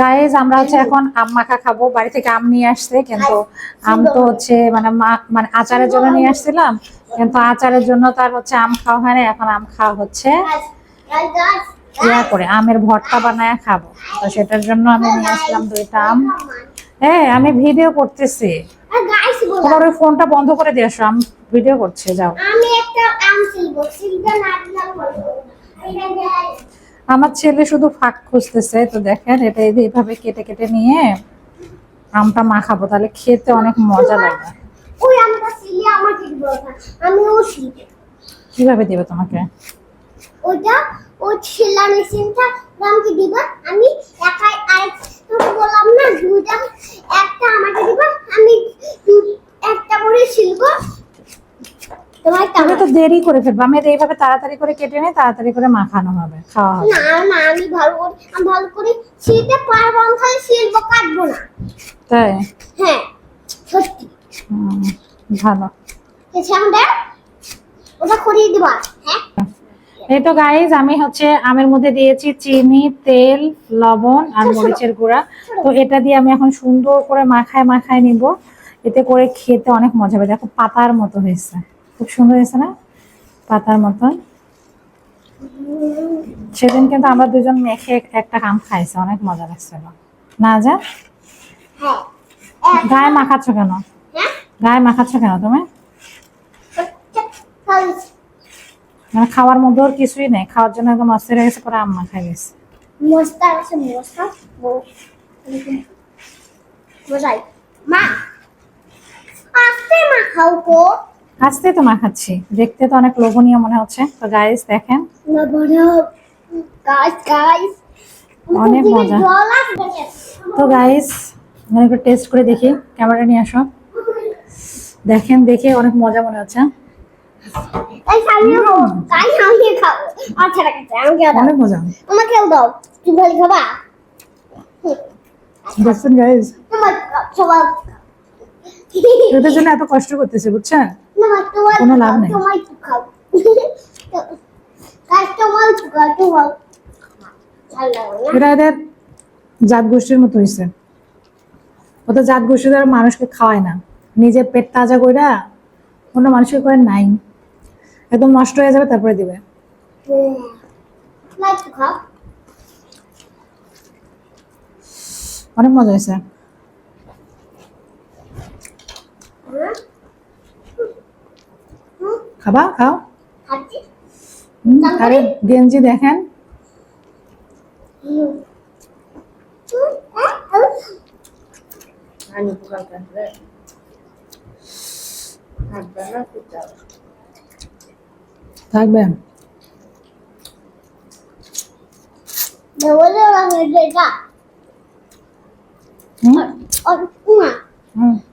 Guys আমরা হচ্ছে এখন আম মাখা খাব। বাড়ি থেকে আম নিয়ে আসছে কিন্তু আম তো হচ্ছে মানে মানে আচারের জন্য নিয়ে আসছিলাম কিন্তু আচারের জন্য তার হচ্ছে আম খাওয়া হয় না এখন আম খাওয়া হচ্ছে। ইয়া করে আমের ভর্তা বানায় খাব। তো সেটার জন্য আমি নিয়ে আসলাম দুইটা আম। হ্যাঁ আমি ভিডিও করতেছি। তোমার ওই ফোনটা বন্ধ করে দিয়ে আসো আমি ভিডিও করছে যাও। আমি একটা আম সিলবো সিলটা না দিলাম আমার ছেলে শুধু ফাঁক খুঁজতেছে তো দেখেন এটা এই এইভাবে কেটে কেটে নিয়ে আমটা মাখাবো তাহলে খেতে অনেক মজা লাগবে ওই আমটা সিলে আমাকে আমি ও কীভাবে দিবে তোমাকে? ওটা ও ছেলা মেশিনটা আমাকে দিবা আমি একাই আরেক তোকে বললাম না দুইটা একটা আমাকে দিবা আমি দু- একটা করে শিলবো তোমার তুমি কেমন তো দেরি করে ফেলব। আমি এইভাবে তাড়াতাড়ি করে কেটে নিই তাড়াতাড়ি করে মাখানো হবে খাওয়া হবে। না আমি ভালো করে আমি ভালো করে শিলতে পারব আমি খালি শিলবো কাটবো না। তাই? হ্যাঁ সত্যি। ভালো। এসে ওটা করিয়ে দিবা হ্যাঁ? এই তো গাইজ আমি হচ্ছে আমের মধ্যে দিয়েছি চিনি তেল লবণ আর মরিচের গুঁড়া। তো এটা দিয়ে আমি এখন সুন্দর করে মাখায় মাখায় নিব। এতে করে খেতে অনেক মজা হবে। দেখো পাতার মতো হয়েছে। খুব সুন্দর হয়েছে না? পাতার মতন। সেদিন কিন্তু আমরা দুজন মেখে একটা কাম খাইছে, অনেক মজা লাগছিল। না যা গায়ে মাখাচ্ছ কেন? গায়ে মাখাচ্ছ কেন তুমি? মানে খাওয়ার মধ্যে ওর কিছুই নেই, খাওয়ার জন্য একদম অস্থির হয়ে গেছে, পরে আম্মা খাই গেছে। মস্তা মস্তা মা, আস্তে মা, খাও আজকে তো মাখাচ্ছি দেখতে তো অনেক লোভনীয় মনে হচ্ছে। তো গাইস দেখেন। অনেক মজা। তো গাইস আমি একটু টেস্ট করে দেখি ক্যামেরা নিয়ে আসো। দেখেন দেখে অনেক মজা মনে হচ্ছে। আচ্ছা অনেক মজা। আমাকেও দাও তুমি ভালো খাবা? দেখছেন এদের জন্য এত কষ্ট করতেছে বুঝছেন? কোনো লাভ নেই। এরা এদের জাত গোষ্ঠীর মতো হয়েছে ও তো জাত গোষ্ঠী দ্বারা মানুষকে খাওয়ায় না। নিজের পেট তাজা কইরা অন্য মানুষকে করে নাই। একদম নষ্ট হয়ে যাবে তারপরে দিবে। অনেক মজা হয়েছে খাবা খাও। আরে গেঞ্জি দেখেন। থাকবে।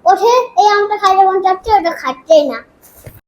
ওঠে এই আমটা খাইতে মন চাচ্ছে ওটা খাচ্ছেই না।